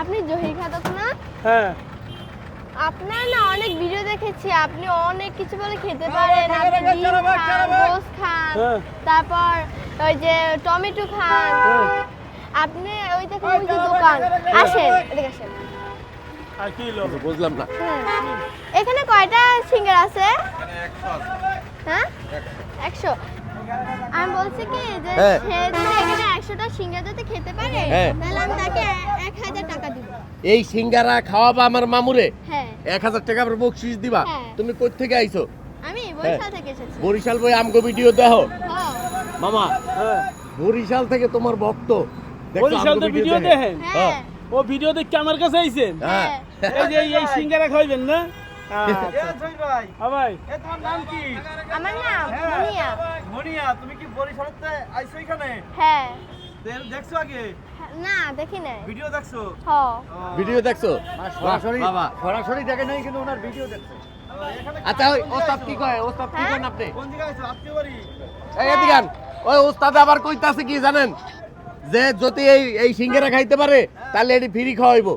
আপনি জহির খাদক না? হ্যাঁ। আপনার না অনেক ভিডিও দেখেছি আপনি অনেক কিছু বলে খেতে পারেন। আপনি ডিম খান গোস খান হ্যাঁ। তারপর ওই যে টমেটো খান। হ্যাঁ। আপনি ওই দেখুন ওই যে দোকান। আসেন। এদিকে বুঝলাম না। হ্যাঁ। এখানে কয়টা সিঙ্গার আছে? হ্যাঁ? একশো। আমি বলছি কি যে হ্যাঁ। সে যদি এখানে একশোটা সিঙ্গার যদি খেতে পারে হ্যাঁ। তাহলে আমি তাকে এক হাজার টাকা দিব। এই সিঙ্গারা খাওয়াবা আমার মামুরে? হ্যাঁ। এক হাজার টাকা করে বকশিস দিবা? হ্যাঁ। তুমি কোথা থেকে আইছো? আমি বরিশাল থেকে এসেছি। বরিশাল বই আমগো ভিডিও দেখো। মামা হ্যাঁ। বরিশাল থেকে তোমার ভক্ত। বরিশাল তো ভিডিও দেখেন। হ্যাঁ। ও ভিডিও দেখে আমার কাছে আইছেন? হ্যাঁ। এই যে এই সিঙ্গারা খাইবেন না? আচ্ছা। হ্যাঁ ভাই। এ তোমার নাম কি? আমার নাম হ্যাঁ। মুনিয়া তুমি কি বরিশালতে আইছো এখানে? হ্যাঁ। দেখছ আগে? না দেখি নাই। ভিডিও দেখছ? হ। ভিডিও দেখছ? সরাসরি বাবা। সরাসরি দেখে নাই কিন্তু ওনার ভিডিও দেখছে। আচ্ছা ওই ওস্তাদ কি কয়? ওস্তাদ কি? করেন আপনি? কোন জায়গায় আইছো? আত্মীয় বাড়ি? এই এদিকে ওই ওস্তাদ আবার কইতাছে কি জানেন? যে যদি এই এই সিঙ্গারা খাইতে পারে তাহলে এটি ফ্রি খাওয়াইবো।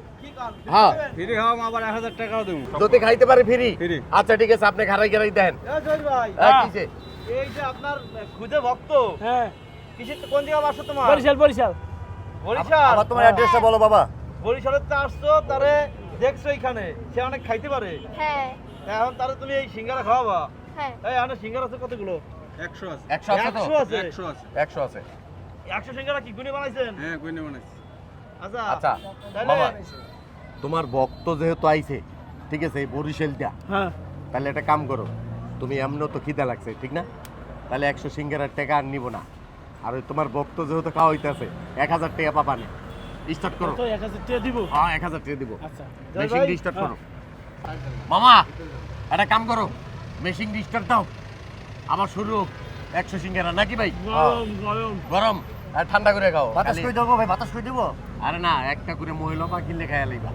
হ্যাঁ। ফিরে খাওয়া আবার এক হাজার টাকাও দেবো। যদি খাইতে পারে ফ্রি। আচ্ছা ঠিক আছে আপনি খারাই খারাই দেন। জয় ভাই। হ্যাঁ, কিসে? এই যে আপনার খুদে ভক্ত। হ্যাঁ। কিসের কোন জায়গায় বাসা তোমার? বরিশাল বরিশাল। বরিশাল? আবার তোমার অ্যাড্রেসটা বলো বাবা। বরিশালে তো আসছো তারে দেখছ এখানে। সে অনেক খাইতে পারে। হ্যাঁ। এখন তারে তুমি এই সিঙ্গারা খাওয়াবা? হ্যাঁ। এই এখন সিঙ্গারা আছে কতগুলো? একশো আছে। একশো আছে তো? একশো আছে? একশো আছে। একশো আছে। একশো সিঙ্গারা কি গুনে বানাইছেন? হ্যাঁ কইনে বানাইছি। আচ্ছা। আচ্ছা। তাহলে বাবা। তোমার ভক্ত যেহেতু আইছে ঠিক আছে এই বরিশালটা হ্যাঁ। তাহলে একটা কাম করো তুমি এমনও তো খিদা লাগছে ঠিক না? তাহলে একশো সিঙ্গারার টাকা আর নিব না। আর ওই তোমার ভক্ত যেহেতু খাওয়া হইতেছে এক হাজার টাকা পাবা নে। স্টার্ট করো। তো এক হাজার টাকা দিব? হ্যাঁ এক হাজার টাকা দিব। আচ্ছা মেশিন স্টার্ট করো। মামা একটা কাম করো। মেশিন স্টার্ট দাও। আমার শুরু একশো সিঙ্গারা নাকি ভাই? গরম গরম। গরম। আর ঠান্ডা করে খাও। বাতাস কই দেবো ভাই? বাতাস কই দেবো? আরে না একটা করে মহিলা পা কিনলে খাইয়া লইবা।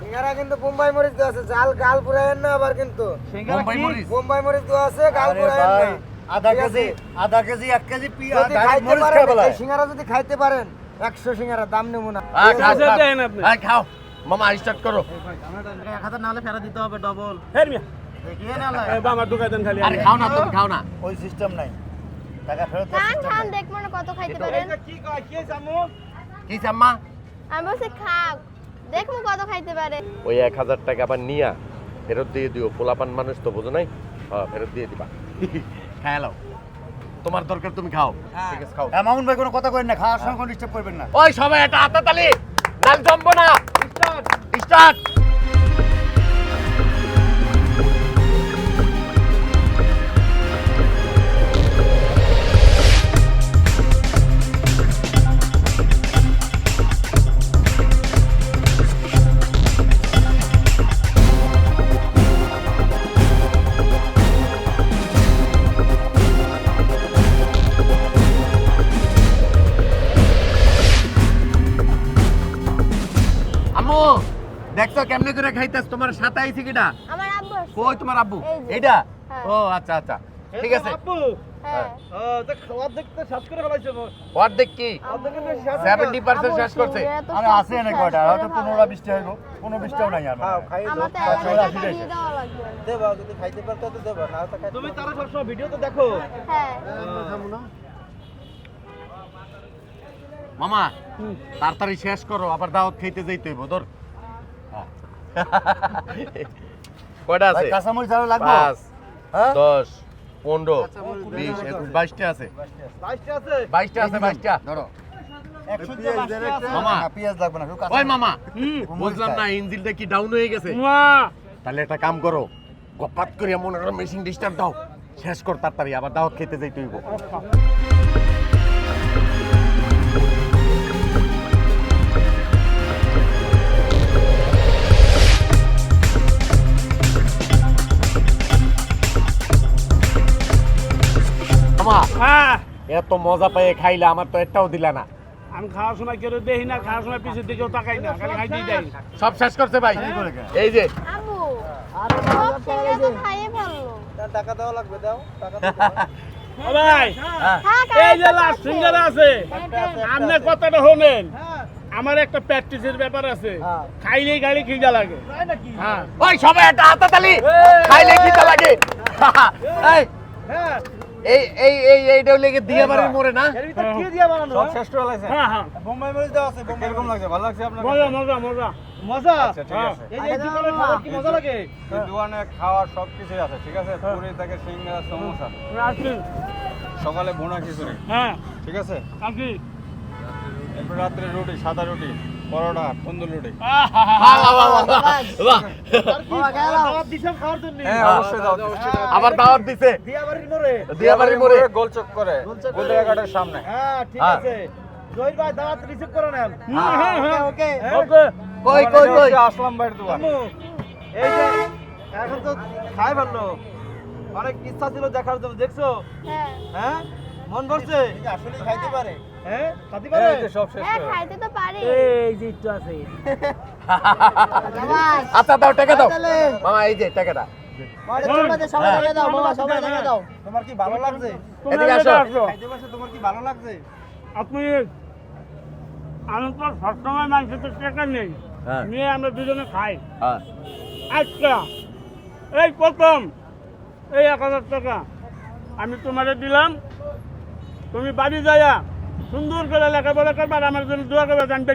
সিঙ্গারা কিন্তু বোম্বাই মরিচ দেওয়া আছে জাল গাল পুরায়েন না আবার কিন্তু। বোম্বাই মরিচ? বোম্বাই মরিচ দেওয়া আছে গাল পুরায়েন না। আধা কেজি আধা কেজি এক কেজি পিয়া যদি খাইতে মরিচ সিঙ্গারা যদি খাইতে পারেন একশো সিঙ্গারা দাম নেব না। খাও, আচ্ছা, খাও। দেন আপনি। আহ, খাও। মামা স্টার্ট করো। এক হাজার নাহলে ফেরত দিতে হবে ডবল মিয়া। দেখিয়ে না আমার দোকান খালি আরে খাও না তুমি খাও না। ওই সিস্টেম নাই। টাকা ফেরত খান খান দেখব না কত খাইতে পারেন। কি কয়? কি আম্মু? কি আম্মা? আমি বলছি খাও। দেখব কত খাইতে পারে। ওই এক হাজার টাকা আবার নিয়া ফেরত দিয়ে দিও। পোলাপান মানুষ তো বোঝো নাই? হ্যাঁ ফেরত দিয়ে দিবা। খায় লাও তোমার দরকার তুমি খাও। ঠিক আছে খাও। হ্যাঁ মামুন ভাই কোনো কথা করেন না। খাওয়ার সময় কোনো ডিস্টার্ব করবেন না। ওই সবাই একটা হাতে তালি। নাল জমবো না। স্টার্ট স্টার্ট আম্মু দেখছ কেমনে করে খাইতাস তোমার সাথে আইছে কিটা আমার আব্বু কই তোমার আব্বু? এইটা হ্যাঁ। ও আচ্ছা আচ্ছা। ঠিক আছে। আব্বু। হ্যাঁ। অর্ধেক কি? হয়ে সেভেন্টি পার্সেন্ট শেষ করছে। সব আছে না কয়টা? হয়তো পনেরোটা বিশটা হইব। কোনো নাই আর দেবা যদি খাইতে পারতো তো দেবা না তুমি তারা সবসময় ভিডিও তো দেখো। হ্যাঁ। মামা তাড়াতাড়ি শেষ করো আবার দাওয়াত খাইতে যাইতে হইব ধর। কয়টা ভাই আছে কাঁচামরিচ আরও লাগবে? পাঁচ হ্যাঁ? দশ পনেরো বিশ একুশ বাইশটা আছে। বাইশটা আছে? বাইশটা আছে বাইশটা। ধরো। বুঝলাম না ইঞ্জিনটা কি ডাউন হয়ে গেছে। তাহলে একটা কাম করো গপাত করে মনে করো মেশিন ডিস্টার্ব দাও। শেষ কর তাড়াতাড়ি আবার দাওয়াত খেতে যাইতে হইব। এত মজা পেয়ে খাইলে আমার তো একটাও দিলা না। আমি খাওয়ার সময় কেউ দেখি না খাওয়ার সময় পিছের দিকেও তাকাই না খালি খাই দিয়ে দেয় সব শেষ করছে ভাই। এই যে। টাকা দেওয়া লাগবে দাও টাকা ভাই হ্যাঁ, এই যে লাস্ট আছে। আছে আপনি কথাটা শোনেন। আমার একটা প্র্যাকটিসের ব্যাপার আছে। খাইলেই গাড়ি খিদা লাগে। হ্যাঁ। ওই সবাই একটা হাততালি খাইলে কি লাগে। এই হ্যাঁ। এই। এই এই এইটা লেগে দিয়ে বাড়ির মোড়ে না? কি দিয়ে বানানো? সব হ্যাঁ? লাগছে হ্যাঁ হ্যাঁ। বোম্বাই মরিচ দেওয়া আছে কীরকম লাগছে? ভালো লাগছে আপনার মজা মজা মজা। মজা? আচ্ছা ঠিক হ্যাঁ। আছে। এই যে দোকানে খাবার কি মজা লাগে? এই দোকানে খাওয়ার সব কিছুই আছে ঠিক আছে? পুরি থেকে সিঙ্গারা সমোসা। সকালে ভুনা খিচুড়ি। হ্যাঁ। ঠিক আছে? রাখছি এরপর রাত্রে রুটি সাদা রুটি পরোটা তন্দুর রুটি। হ্যাঁ আবার দাওয়াত দিছে? দিয়াবাড়ির মোড়ে। গোলচক করে। গোলচকের সামনে। হ্যাঁ ঠিক হ্যাঁ। আছে। জহির ভাই দাওয়াত রিসিভ করে নেন। হ্যাঁ। হ্যাঁ ওকে। হ্যাঁ? ওকে। কই কই কই? আসলাম ভাইয়ের দোকান। এই যে এখন তো খাই ভালো। অনেক ইচ্ছা ছিল দেখার জন্য দেখছ? হ্যাঁ। হ্যাঁ? মন ভরছে? আসলে খাইতে পারে। হ্যাঁ? খাতে পারে? এই যে সব শেষ হ্যাঁ খাইতে তো পারে। এই যে একটু আছে। আচ্ছা দাও টাকা দাও। মামা এই যে টাকাটা। সবাই দাও সবাই দাও। তোমার কি ভালো লাগছে? তোমরা। খাইতে কি ভালো লাগছে? আপনি আমি তো সবসময় মানুষের তো টাকা নেই। নিয়ে আমরা দুজনে খাই। হ্যাঁ। আচ্ছা এই প্রথম এই এক হাজার টাকা আমি তোমারে দিলাম। তুমি বাড়ি যাইয়া সুন্দর করে লেখাপড়া করবা আর আমার জন্য দোয়া করবে জানতে